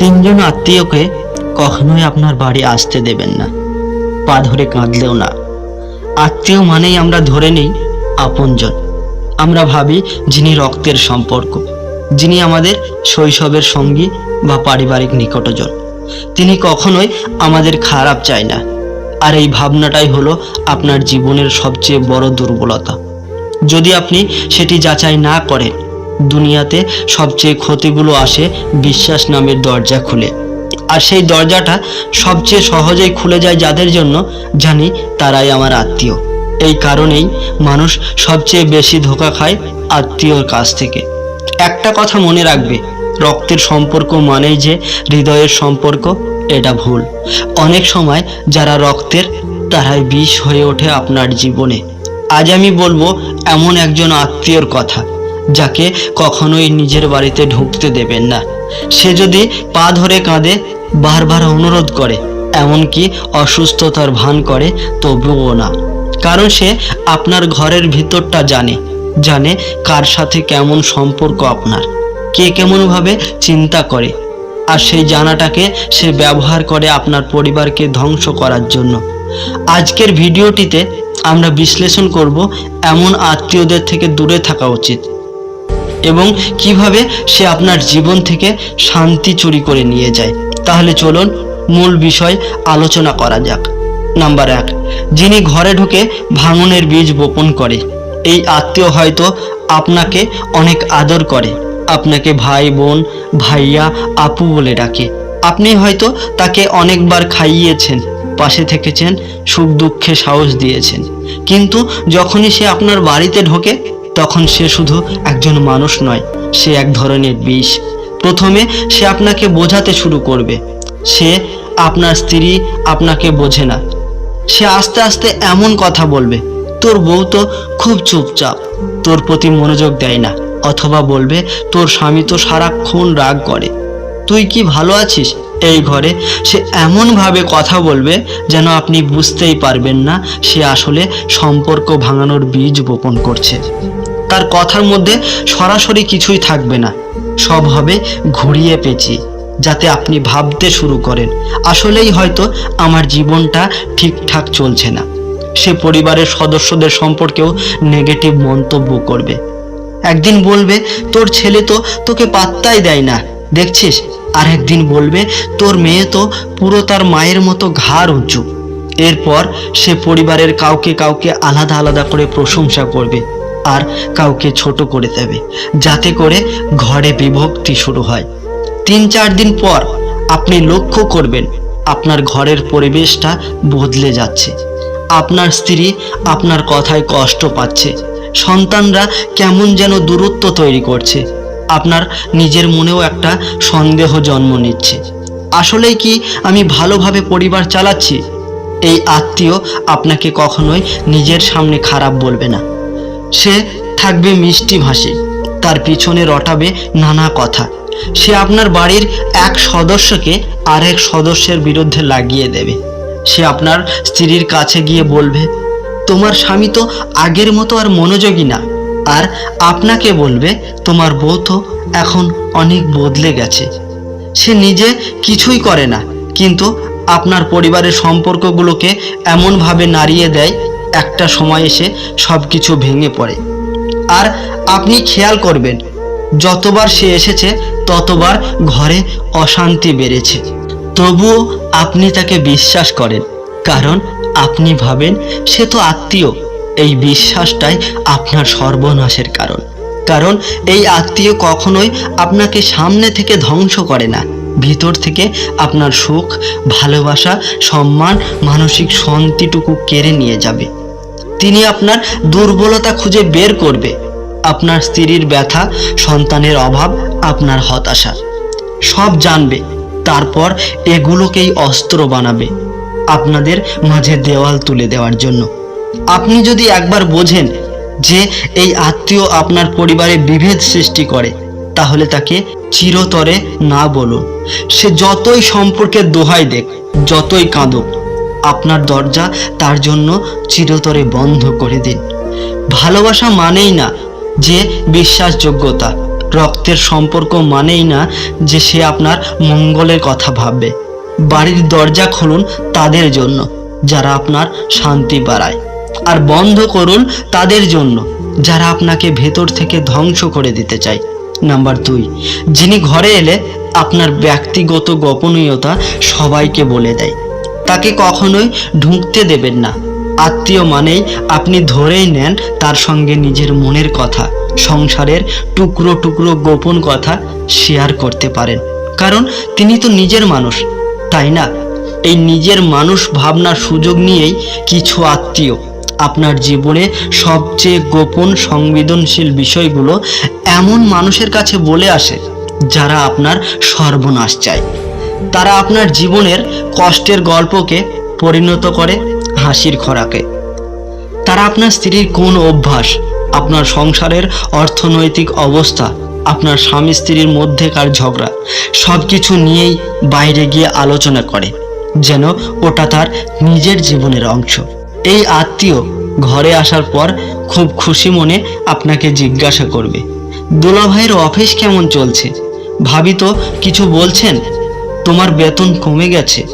তিনজন আত্মীয়কে কখনোই আপনার বাড়ি আসতে দেবেন না। পা ধরে কাঁদলেও না। আত্মীয় মানেই আমরা ধরে নিই আপনজন। আমরা ভাবি যিনি রক্তের সম্পর্ক, যিনি আমাদের শৈশবের সঙ্গী বা পারিবারিক নিকটজন। তিনি কখনোই আমাদের খারাপ চায় না। আর এই ভাবনাটাই হলো আপনার জীবনের সবচেয়ে বড় দুর্বলতা। যদি আপনি সেটি যাচাই না করেন দুনিয়াতে সবচেয়ে ক্ষতিগুলো আসে বিশ্বাস নামের দরজা খুলে। আর সেই দরজাটা সবচেয়ে সহজেই খুলে যায় যাদের জন্য জানি তারাই আমার আত্মীয়। এই কারণেই মানুষ সবচেয়ে বেশি ধোকা খায় আত্মীয়র কাছ থেকে। একটা কথা মনে রাখবে, রক্তের সম্পর্ক মানেই যে হৃদয়ের সম্পর্ক, এটা ভুল। অনেক সময় যারা রক্তের, তারাই বিষ হয়ে ওঠে আপনার জীবনে। আজ আমি বলব, এমন একজন আত্মীয়র কথা। যাকে কখনোই নিজের বাড়িতে ঢুকতে দেবেন না। সে যদি পা ধরে কাঁদে, বারবার অনুরোধ করে, এমনকি অসুস্থতার ভান করে, তবুও না। কারণ সে আপনার ঘরের ভিতরটা জানে জানে কার সাথে কেমন সম্পর্ক আপনার, কে কেমনভাবে চিন্তা করে, আর সেই জানাটাকে সে ব্যবহার করে আপনার পরিবারকে ধ্বংস করার জন্য। আজকের ভিডিওটিতে আমরা বিশ্লেষণ করব এমন আত্মীয়দের থেকে দূরে থাকা উচিত এবং কীভাবে সে আপনার জীবন থেকে শান্তি চুরি করে নিয়ে যায়। তাহলে চলুন মূল বিষয় আলোচনা করা যাক। নাম্বার এক, যিনি ঘরে ঢুকে ভাঙনের বীজ বপন করে, এই আত্মীয় হয়তো আপনাকে অনেক আদর করে। আপনাকে ভাই বোন, ভাইয়া, আপু বলে ডাকে। আপনি হয়তো তাকে অনেকবার খাইয়েছেন, পাশে থেকেছেন, সুখ দুঃখে সাহস দিয়েছেন। কিন্তু যখনই সে আপনার বাড়িতে ঢোকে তখন সে শুধু একজন মানুষ নয়, সে এক ধরনের বিষ। প্রথমে সে আপনাকে বোঝাতে শুরু করবে। সে আপনার স্ত্রী আপনাকে বোঝে না। সে আস্তে আস্তে এমন কথা বলবে, তোর বউ তো খুব চুপচাপ, তোর প্রতি মনোযোগ দেয় না। অথবা বলবে, তোর স্বামী তো সারাক্ষণ রাগ করে। তুই কি ভালো আছিস? এই ঘরে সে এমনভাবে কথা বলবে যেন আপনি বুঝতেই পারবেন না সে আসলে সম্পর্ক ভাঙানোর বীজ বপন করছে। তার কথার মধ্যে সরাসরি কিছুই থাকবে না। সব হবে ঘুরিয়ে পেঁচিয়ে, যাতে আপনি ভাবতে শুরু করেন, আসলেই হয়তো আমার জীবনটা ঠিকঠাক চলছে না। সে পরিবারের সদস্যদের সম্পর্কেও নেগেটিভ মন্তব্য করবে। একদিন বলবে, তোর ছেলে তো তোকে পাত্তাই দেয় না, দেখছিস? আর একদিন বলবে, তোর মেয়ে তো পুরো তার মায়ের মতো ঘাড় উঁচু। এরপর সে পরিবারের কাউকে কাউকে আলাদা আলাদা করে প্রশংসা করবে। আর কাউকে ছোট করে দেবে, যাতে করে ঘরে বিভক্তি শুরু হয়। তিন চার দিন পর আপনি লক্ষ্য করবেন আপনার ঘরের পরিবেশটা বদলে যাচ্ছে। আপনার স্ত্রী আপনার কথায় কষ্ট পাচ্ছে। সন্তানরা কেমন যেন দূরত্ব তৈরি করছে। আপনার নিজের মনেও একটা সন্দেহ জন্ম নিচ্ছে। আসলেই কি আমি ভালোভাবে পরিবার চালাচ্ছি? এই আত্মীয় আপনাকে কখনোই নিজের সামনে খারাপ বলবে না। সে থাকবে মিষ্টি ভাষী তার পিছনে রটাবে নানা কথা। সে আপনার বাড়ির এক সদস্যকে আরেক সদস্যের বিরুদ্ধে লাগিয়ে দেবে। সে আপনার স্ত্রীর কাছে গিয়ে বলবে, তোমার স্বামী তো আগের মতো আর মনোযোগী না। আর আপনাকে বলবে, তোমার বউ তো এখন অনেক বদলে গেছে। সে নিজে কিছুই করে না, কিন্তু আপনার পরিবারের সম্পর্কগুলোকে এমনভাবে নাড়িয়ে দেয় একটা সময় এসে সব কিছু ভেঙে পড়ে। আর আপনি খেয়াল করবেন, যতবার সে এসেছে, ততবার ঘরে অশান্তি বেড়েছে। তবুও আপনি তাকে বিশ্বাস করেন, কারণ আপনি ভাবেন সে তো আত্মীয়। এই বিশ্বাসটাই আপনার সর্বনাশের কারণ। কারণ এই আত্মীয় কখনোই আপনাকে সামনে থেকে ধ্বংস করে না। ভিতর থেকে আপনার সুখ, ভালোবাসা, সম্মান, মানসিক শান্তিটুকু কেড়ে নিয়ে যাবে। তিনি আপনার দুর্বলতা খুঁজে বের করবে। আপনার স্ত্রীর ব্যথা, সন্তানের অভাব, আপনার হতাশা। সব জানবে, তারপর এগুলোকেই অস্ত্র বানাবে আপনাদের মাঝে দেওয়াল তুলে দেওয়ার জন্য। আপনি যদি একবার বোঝেন যে এই আত্মীয় আপনার পরিবারে বিভেদ সৃষ্টি করে, তাহলে তাকে চিরতরে না বলুন। সে যতই সম্পর্কের দোহাই দেখ, যতই কাঁদুক আপনার দরজা তার জন্য চিরতরে বন্ধ করে দিন। ভালোবাসা মানেই না যে বিশ্বাসযোগ্যতা, রক্তের সম্পর্ক মানেই না যে সে আপনার মঙ্গলের কথা ভাববে। বাড়ির দরজা খুলুন তাদের জন্য, যারা আপনার শান্তি বাড়ায়। আর বন্ধ করুন তাদের জন্য, যারা আপনাকে ভেতর থেকে ধ্বংস করে দিতে চায়। নাম্বার দুই, যিনি ঘরে এলে আপনার ব্যক্তিগত গোপনীয়তা সবাইকে বলে দেয়। তাকে কখনোই ঢুকতে দেবেন না। আত্মীয় মানেই আপনি ধরেই নেন তার সঙ্গে নিজের মনের কথা, সংসারের টুকরো টুকরো গোপন কথা শেয়ার করতে পারেন। কারণ তিনি তো নিজের মানুষ, তাই না? এই নিজের মানুষ ভাবনার সুযোগ নিয়েই কিছু আত্মীয় আপনার জীবনে সবচেয়ে গোপন সংবেদনশীল বিষয়গুলো এমন মানুষের কাছে বলে আসে, যারা আপনার সর্বনাশ চায়। তারা আপনার জীবনের কষ্টের গল্পকে পরিণত করে হাসির খোরাকে। তারা আপনার স্ত্রীর কোন অভ্যাস, আপনার সংসারের অর্থনৈতিক অবস্থা, আপনার স্বামী স্ত্রীর মধ্যেকার ঝগড়া সব কিছু নিয়েই বাইরে গিয়ে আলোচনা করে, যেন ওটা তার নিজের জীবনের অংশ। এই আত্মীয় ঘরে আসার পর খুব খুশি মনে আপনাকে জিজ্ঞাসা করবে, দুলাভাইয়ের অফিস কেমন চলছে? ভাবি তো কিছু বলছেন? তোমার বেতন কমে গেছে।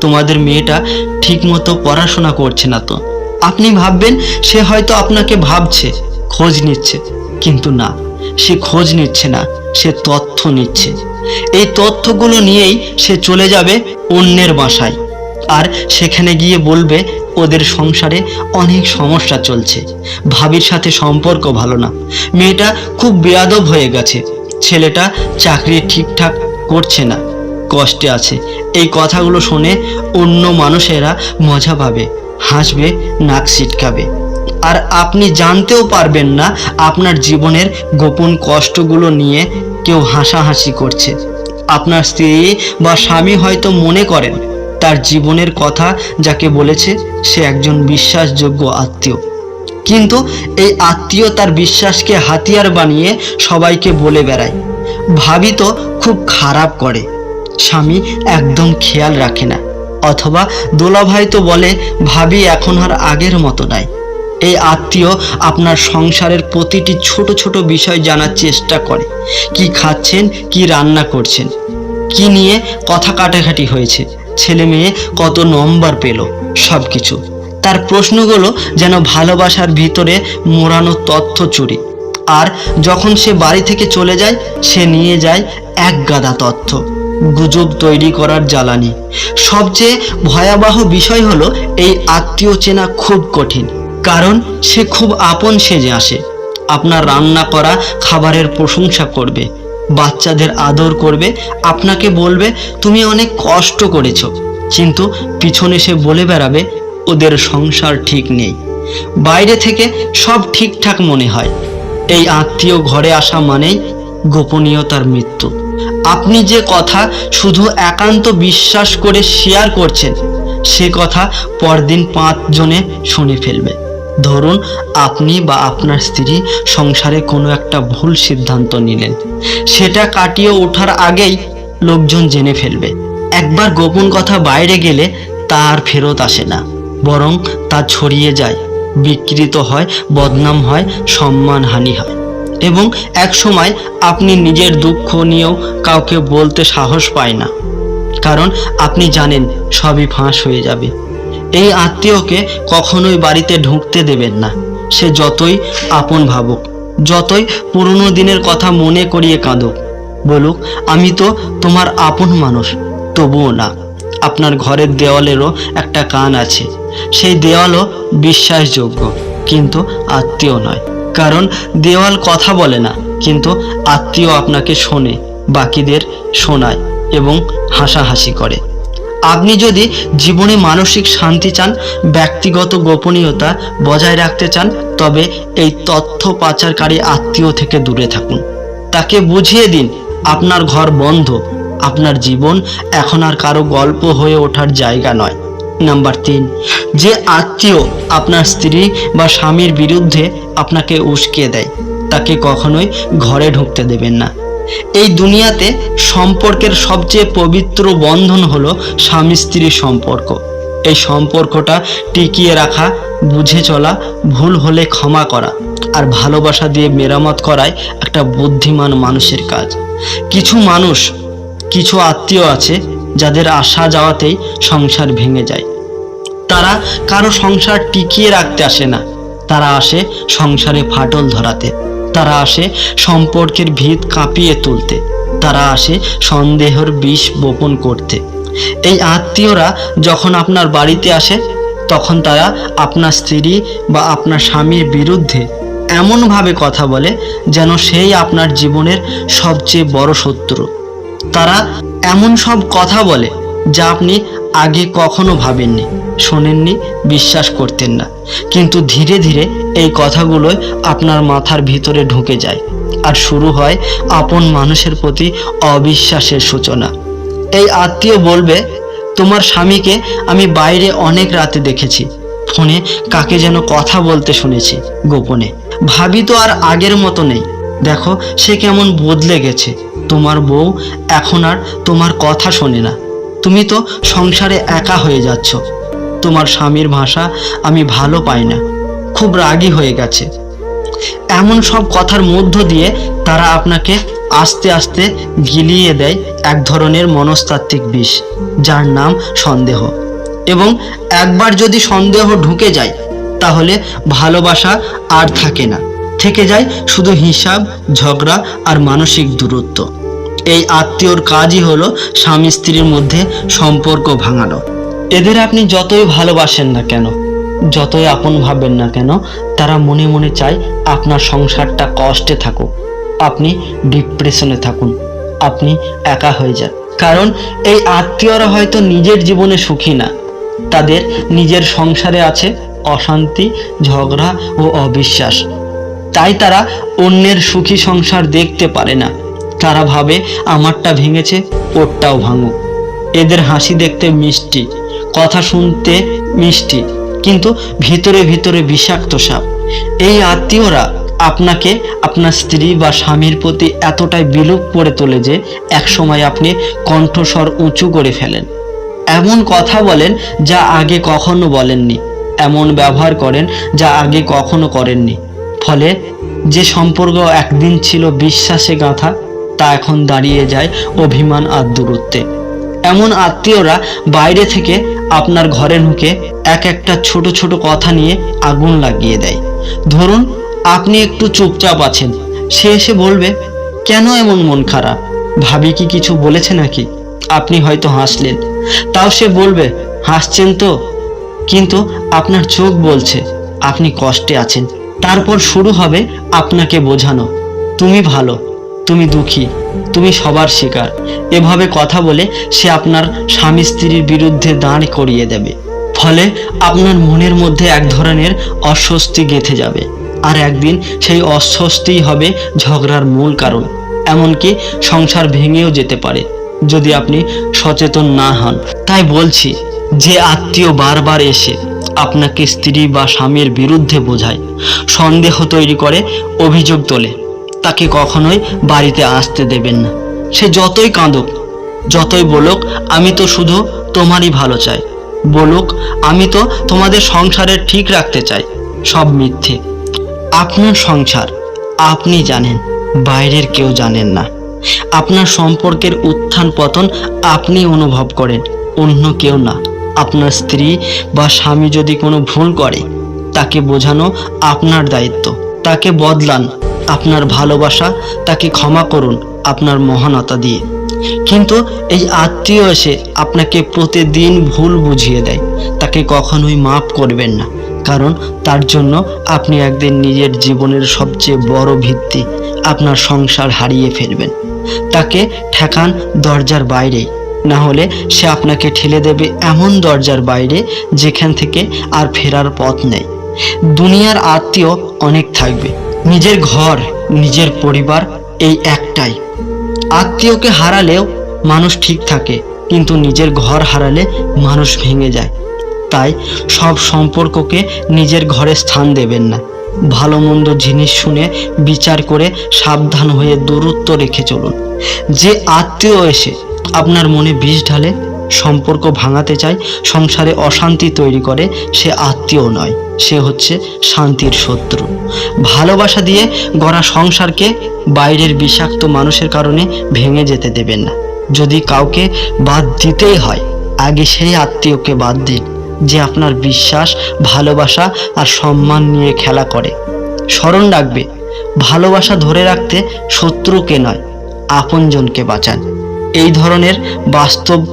তোমাদের মেয়েটা ঠিকমতো পড়াশোনা করছে না তো। আপনি ভাববেন, সে হয়তো আপনাকে ভাবছে, খোঁজ নিচ্ছে। কিন্তু না, সে খোঁজ নিচ্ছে না, সে তথ্য নিচ্ছে। এই তথ্যগুলো নিয়েই সে চলে যাবে অন্যের বাসায়। আর সেখানে গিয়ে বলবে, ওদের সংসারে অনেক সমস্যা চলছে। ভাবির সাথে সম্পর্ক ভালো না। মেয়েটা খুব বেয়াদব হয়ে গেছে। ছেলেটা চাকরি ঠিকঠাক করছে না। কষ্টে আছে। এই কথাগুলো শুনে অন্য মানুষেরা মজা পাবে, হাসবে, নাক ছিটকাবে। আর আপনি জানতেও পারবেন না আপনার জীবনের গোপন কষ্টগুলো নিয়ে কেউ হাসাহাসি করছে। আপনার স্ত্রী বা স্বামী হয়তো মনে করেন, তার জীবনের কথা যাকে বলেছে, সে একজন বিশ্বাসযোগ্য আত্মীয়। কিন্তু এই আত্মীয় তার বিশ্বাসকে হাতিয়ার বানিয়ে সবাইকে বলে বেড়ায়। ভাবি তো খুব খারাপ করে। স্বামী একদম খেয়াল রাখে না, অথবা দোলাভাই তো বলে, ভাবি এখন আর আগের মতো নাই। এই আত্মীয় আপনার সংসারের প্রতিটি ছোট ছোট বিষয় জানার চেষ্টা করে। কি খাচ্ছেন, কি রান্না করছেন, কি নিয়ে কথা কাটাকাটি হয়েছে, ছেলে মেয়ে কত নম্বর পেল সব কিছু তার প্রশ্নগুলো যেন ভালোবাসার ভিতরে মোড়ানো তথ্য চুরি। আর যখন সে বাড়ি থেকে চলে যায়, সে নিয়ে যায় এক গাদা তথ্য। গুজব তৈরি করার জ্বালানি। সবচেয়ে ভয়াবহ বিষয় হলো এই আত্মীয় চেনা খুব কঠিন, কারণ সে খুব আপন সেজে আসে। আপনার রান্না করা খাবারের প্রশংসা করবে, বাচ্চাদের আদর করবে, আপনাকে বলবে, তুমি অনেক কষ্ট করেছ। কিন্তু পিছনে সে বলে বেড়াবে, ওদের সংসার ঠিক নেই। বাইরে থেকে সব ঠিকঠাক মনে হয়। এই আত্মীয় ঘরে আসা মানেই গোপনীয়তার মৃত্যু। আপনি যে কথা শুধু একান্ত বিশ্বাস করে শেয়ার করছেন, সে কথা পরদিন পাঁচজনে শুনে ফেলবে। ধরুন, আপনি বা আপনার স্ত্রী সংসারে কোনো একটা ভুল সিদ্ধান্ত নিলেন। সেটা কাটিয়ে ওঠার আগেই লোকজন জেনে ফেলবে। একবার গোপন কথা বাইরে গেলে তার ফেরত আসে না, বরং তা ছড়িয়ে যায়। বিকৃত হয়, বদনাম হয়, সম্মানহানি হয়। এবং এক সময় আপনি নিজের দুঃখ নিয়েও কাউকে বলতে সাহস পায় না। কারণ আপনি জানেন সবই ফাঁস হয়ে যাবে। এই আত্মীয়কে কখনোই বাড়িতে ঢুকতে দেবেন না। সে যতই আপন ভাবুক, যতই পুরনো দিনের কথা মনে করিয়ে কাঁদুক, বলুক, আমি তো তোমার আপন মানুষ, তবুও না। আপনার ঘরের দেওয়ালেরও একটা কান আছে। সেই দেওয়ালও বিশ্বাসযোগ্য, কিন্তু আত্মীয় নয়। কারণ দেওয়াল কথা বলে না, কিন্তু আত্মীয় আপনাকে শোনে, বাকিদের শোনায় এবং হাসাহাসি করে। আপনি যদি জীবনে মানসিক শান্তি চান, ব্যক্তিগত গোপনীয়তা বজায় রাখতে চান, তবে এই তথ্য পাচারকারী আত্মীয় থেকে দূরে থাকুন। তাকে বুঝিয়ে দিন, আপনার ঘর বন্ধ, আপনার জীবন এখন আর কারও গল্প হয়ে ওঠার জায়গা নয়। নাম্বার তিন, যে আত্মীয় আপনার স্ত্রী বা স্বামীর বিরুদ্ধে আপনাকে উস্কিয়ে দেয়, তাকে কখনোই ঘরে ঢুকতে দেবেন না। এই দুনিয়াতে সম্পর্কের সবচেয়ে পবিত্র বন্ধন হলো স্বামী স্ত্রীর সম্পর্ক। এই সম্পর্কটা টিকিয়ে রাখা, বুঝে চলা, ভুল হলে ক্ষমা করা আর ভালোবাসা দিয়ে মেরামত করাই একটা বুদ্ধিমান মানুষের কাজ। কিছু মানুষ, কিছু আত্মীয় আছে যাদের আসা যাওয়াতেই সংসার ভেঙে যায়। তারা কারও সংসার টিকিয়ে রাখতে আসে না। তারা আসে সংসারে ফাটল ধরাতে। তারা আসে সম্পর্কের ভিত কাঁপিয়ে তুলতে। তারা আসে সন্দেহের বিষ বপন করতে। এই আত্মীয়রা যখন আপনার বাড়িতে আসে, তখন তারা আপনার স্ত্রী বা আপনার স্বামীর বিরুদ্ধে এমনভাবে কথা বলে যেন সেই আপনার জীবনের সবচেয়ে বড় শত্রু। তারা এমন সব কথা বলে যা আপনি আগে কখনো ভাবেননি, শোনেননি, বিশ্বাস করতেন না। কিন্তু ধীরে ধীরে এই কথাগুলোই আপনার মাথার ভিতরে ঢুকে যায় আর শুরু হয় আপন মানুষের প্রতি অবিশ্বাসের সূচনা। এই আত্মীয় বলবে, তোমার স্বামীকে আমি বাইরে অনেক রাতে দেখেছি। ফোনে কাকে যেন কথা বলতে শুনেছি গোপনে। ভাবি তো আর আগের মতো নেই। দেখো সে কেমন বদলে গেছে। তোমার বউ এখন আর তোমার কথা শোনে না। তুমি তো সংসারে একা হয়ে যাচ্ছ। তোমার স্বামীর ভাষা আমি ভালো পাই না। খুব রাগী হয়ে গেছে। এমন সব কথার মধ্য দিয়ে তারা আপনাকে আস্তে আস্তে গিলিয়ে দেয় এক ধরনের মনস্তাত্ত্বিক বিষ, যার নাম সন্দেহ। এবং একবার যদি সন্দেহ ঢুকে যায়, তাহলে ভালোবাসা আর থাকে না। থেকে যায় শুধু হিসাব, ঝগড়া আর মানসিক দূরত্ব। এই আত্মীয়র কাজই হলো স্বামী স্ত্রীর মধ্যে সম্পর্ক ভাঙানো। এদের আপনি যতই ভালোবাসেন না কেন, যতই আপন ভাবেন না কেন, তারা মনে মনে চায় আপনার সংসারটা কষ্টে থাকুক, আপনি ডিপ্রেশনে থাকুন, আপনি একা হয়ে যান। কারণ এই আত্মীয়রা হয়তো নিজের জীবনে সুখী না, তাদের নিজের সংসারে আছে অশান্তি, ঝগড়া ও অবিশ্বাস। তাই তারা অন্যের সুখী সংসার দেখতে পারে না। তারা ভাবে আমারটা ভেঙেছে, ওরটাও ভাঙুক। এদের হাসি দেখতে মিষ্টি, কথা শুনতে মিষ্টি, কিন্তু ভিতরে ভিতরে বিষাক্ত সাপ। এই আত্মীয়রা আপনাকে আপনার স্ত্রী বা স্বামীর প্রতি এতটাই বিলোপ করে তোলে যে একসময় আপনি কণ্ঠস্বর উঁচু করে ফেলেন। এমন কথা বলেন যা আগে কখনো বলেননি, এমন ব্যবহার করেন যা আগে কখনো করেননি। ফলে যে সম্পর্ক একদিন ছিল বিশ্বাসে গাঁথা তা এখন দাঁড়িয়ে যায় অভিমান আর দূরত্বে। এমন আত্মীয়রা বাইরে থেকে আপনার ঘরে ঢুকে এক একটা ছোট ছোট কথা নিয়ে আগুন লাগিয়ে দেয়। ধরুন, আপনি একটু চুপচাপ আছেন। সে এসে বলবে, কেন এমন মন খারাপ? ভাবি কি কিছু বলেছে নাকি? আপনি হয়তো হাসলেন। তাও সে বলবে, হাসছেন তো। কিন্তু আপনার চোখ বলছে, আপনি কষ্টে আছেন। তারপর শুরু হবে আপনাকে বোঝানো। তুমি ভালো। তুমি দুঃখী, তুমি সবার শিকার। এভাবে কথা বলে সে আপনার স্বামী স্ত্রীর বিরুদ্ধে দাঁড় করিয়ে দেবে। ফলে আপনার মনের মধ্যে এক ধরনের অস্বস্তি গেঁথে যাবে। আর একদিন সেই অস্বস্তিই হবে ঝগড়ার মূল কারণ। এমনকি সংসার ভেঙেও যেতে পারে, যদি আপনি সচেতন না হন। তাই বলছি, যে আত্মীয় বারবার এসে আপনাকে স্ত্রী বা স্বামীর বিরুদ্ধে বোঝায়, সন্দেহ তৈরি করে, অভিযোগ তোলে। তাকে কখনোই বাড়িতে আসতে দেবেন না। সে যতই কাঁদুক, যতই বলুক, আমি তো শুধু তোমারই ভালো চাই। বলুক, আমি তো তোমাদের সংসারের ঠিক রাখতে চাই। সব মিথ্যে। আপনার সংসার আপনি জানেন, বাইরের কেউ জানেন না। আপনার সম্পর্কের উত্থান পতন আপনি অনুভব করেন, অন্য কেউ না। আপনার স্ত্রী বা স্বামী যদি কোনো ভুল করে, তাকে বোঝানো আপনার দায়িত্ব। তাকে বদলান। আপনার ভালোবাসা, তাকে ক্ষমা করুন আপনার মহানতা দিয়ে। কিন্তু এই আত্মীয় এসে আপনাকে প্রতিদিন ভুল বুঝিয়ে দেয়। তাকে কখনোই মাফ করবেন না। কারণ তার জন্য আপনি একদিন নিজের জীবনের সবচেয়ে বড় ভিত্তি আপনার সংসার হারিয়ে ফেলবেন। তাকে ঠেকান দরজার বাইরে। না হলে সে আপনাকে ঠেলে দেবে এমন দরজার বাইরে যেখান থেকে আর ফেরার পথ নেই। দুনিয়ার আত্মীয় অনেক থাকবে। নিজের ঘর, নিজের পরিবার, এই একটাই। আত্মীয়কে হারালেও মানুষ ঠিক থাকে, কিন্তু নিজের ঘর হারালে মানুষ ভেঙে যায়। তাই সব সম্পর্ককে নিজের ঘরে স্থান দেবেন না। ভালো মন্দ জিনিস শুনে বিচার করে সাবধান হয়ে দূরত্ব রেখে চলুন। যে আত্মীয় এসে আপনার মনে বিষ ঢালে সম্পর্ক ভাঙাতে চায়, সংসারে অশান্তি তৈরি করে, সে আত্মীয় নয়, সে হচ্ছে শান্তির শত্রু। ভালোবাসা দিয়ে গড়া সংসারকে বাইরের বিষাক্ত মানুষের কারণে ভেঙে যেতে দেবেন না। যদি কাউকে বাদ দিতেই হয়, আগে সেই আত্মীয়কে বাদ দিন, যে আপনার বিশ্বাস, ভালোবাসা আর সম্মান নিয়ে খেলা করে। স্মরণ রাখবে, ভালোবাসা ধরে রাখতে শত্রুকে নয়, আপনজনকে বাঁচান। এই ধরনের বাস্তব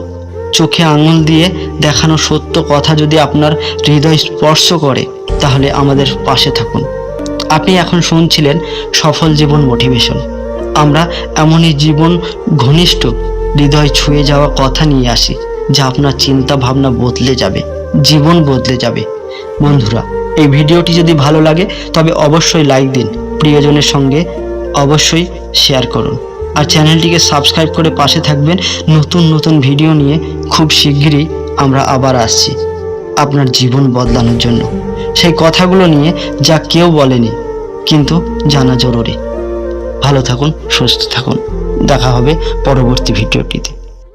চোখে আঙুল দিয়ে দেখানো সত্য কথা যদি আপনার হৃদয় স্পর্শ করে, তাহলে আমাদের পাশে থাকুন। আপনি এখন শুনছিলেন সফল জীবন মোটিভেশন। আমরা এমনই জীবন ঘনিষ্ঠ, হৃদয় ছুঁয়ে যাওয়া কথা নিয়ে আসি, যা আপনার চিন্তা ভাবনা বদলে যাবে, জীবন বদলে যাবে। বন্ধুরা, এই ভিডিওটি যদি ভালো লাগে, তবে অবশ্যই লাইক দিন। প্রিয়জনের সঙ্গে অবশ্যই শেয়ার করুন। আর চ্যানেলটিকে সাবস্ক্রাইব করে পাশে থাকবেন। নতুন নতুন ভিডিও নিয়ে খুব শিগগিরই আমরা আবার আসছি আপনার জীবন বদলানোর জন্য। সেই কথাগুলো নিয়ে যা কেউ বলেনি, কিন্তু জানা জরুরি। ভালো থাকুন, সুস্থ থাকুন। দেখা হবে পরবর্তী ভিডিওটিতে।